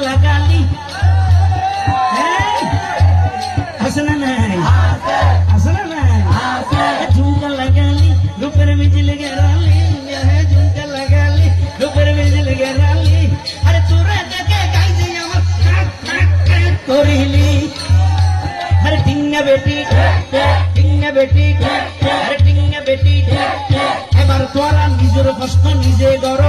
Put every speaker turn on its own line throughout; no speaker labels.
লাগালি? না নাই না নাই ঝুমকা লাগালি রূপের বিজল গেরালি ঝুমকা লাগালি রূপের বিজল গেরালি আরে তোরা দেখে গাইছে আমার করিলি আরে টিঙ্গা বেটি টিঙ্গা বেটি আরে টিঙ্গা বেটি এবার তোরা নিজের কষ্ট নিজে গর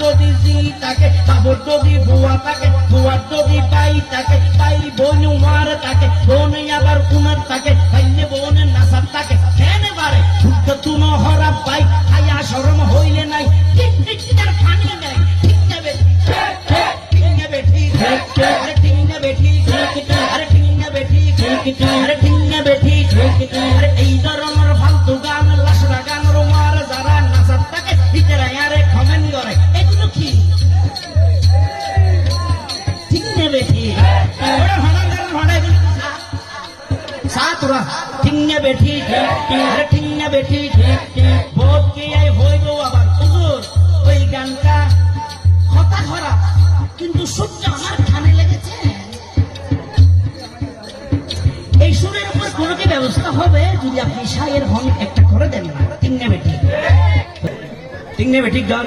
যদি জি তাকে বাবর যদি বুয়া তাকে বুয়ার যদি পাই তাকে পাই বোন মার তাকে বোন আবার কুনার তাকে ভাইলে বোন নাসার তাকে এনে বারে শুদ্ধ তুন হরা পাই আয়া শরম হইলে নাই ঠিক ঠিক তার নাই ঠিক টিঙ্গা বেঠি আরে আরে আরে টিঙ্গা বেঠি আরে এই ধরনের সাতরা টিঙ্গা বেঠি আরে টিঙ্গা বেঠি, ভোট কে হইব আবার? হুজুর, ওই গানটা কথা খারাপ কিন্তু সূর্য আমার কানে লেগেছে। এই সুরের উপর কোনো কি ব্যবস্থা হবে? যদি আপনি সায়ের হন, একটা করে দেন না টিঙ্গা বেঠি। টিঙ্গা বেঠি গান।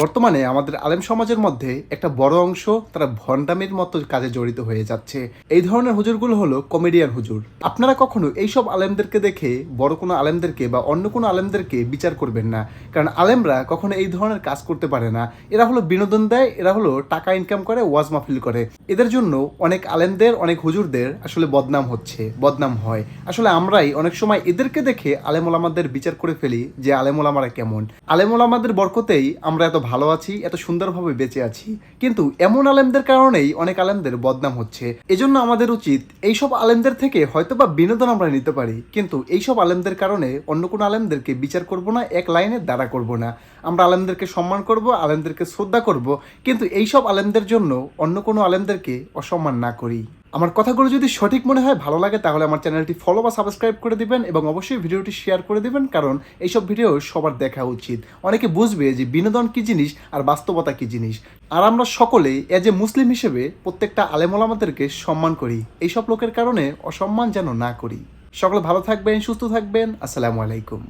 বর্তমানে আমাদের আলেম সমাজের মধ্যে একটা বড় অংশ তারা ভণ্ডামির মতো কাজে জড়িত হয়ে যাচ্ছে। এই ধরনের হুজুরগুলো হলো কমেডিয়ান হুজুর। আপনারা কখনো এইসব আলেমদেরকে দেখে বড় কোনো আলেমদেরকে বা অন্য কোনো আলেমদেরকে বিচার করবেন না। কারণ আলেমরা কখনো এই ধরনের কাজ করতে পারে না। এরা হলো বিনোদন দেয়, এরা হলো টাকা ইনকাম করে, ওয়াজ মাহফিল করে। এদের জন্য অনেক আলেমদের, অনেক হুজুরদের আসলে বদনাম হচ্ছে, বদনাম হয়। আসলে আমরাই অনেক সময় এদেরকে দেখে আলেমুলামাদের বিচার করে ফেলি যে আলেমুলামারা কেমন। আলেমুলামাদের বরকতেই আমরা এত ভালো আছি, এত সুন্দরভাবে বেঁচে আছি। কিন্তু এমন আলেমদের কারণেই অনেক আলেমদের বদনাম হচ্ছে। এজন্য আমাদের উচিত এইসব আলেমদের থেকে হয়তোবা বিনোদন আমরা নিতে পারি। কিন্তু এইসব আলেমদের কারণে অন্য কোনো আলেমদেরকে বিচার করব না, এক লাইনে দ্বারা করব না। আমরা আলেমদেরকে সম্মান করব, আলেমদেরকে শ্রদ্ধা করব। কিন্তু এইসব আলেমদের জন্য অন্য কোনো আলেমদেরকে অসম্মান না করি। আমার কথাগুলো যদি সঠিক মনে হয়, ভালো লাগে, তাহলে আমার চ্যানেলটি ফলো বা সাবস্ক্রাইব করে দিবেন এবং অবশ্যই ভিডিওটি শেয়ার করে দিবেন, কারণ এইসব ভিডিও সবার দেখা উচিত। অনেকে বুঝবে যে বিনোদন কি জিনিস আর বাস্তবতা কি জিনিস। আর আমরা সকলেই এজ এ মুসলিম হিসেবে, প্রত্যেকটা আলেমলামাদেরকে সম্মান করি। এইসব লোকের কারণে অসম্মান যেন না করি। সকলে ভালো থাকবেন, সুস্থ থাকবেন। আসসালামু আলাইকুম।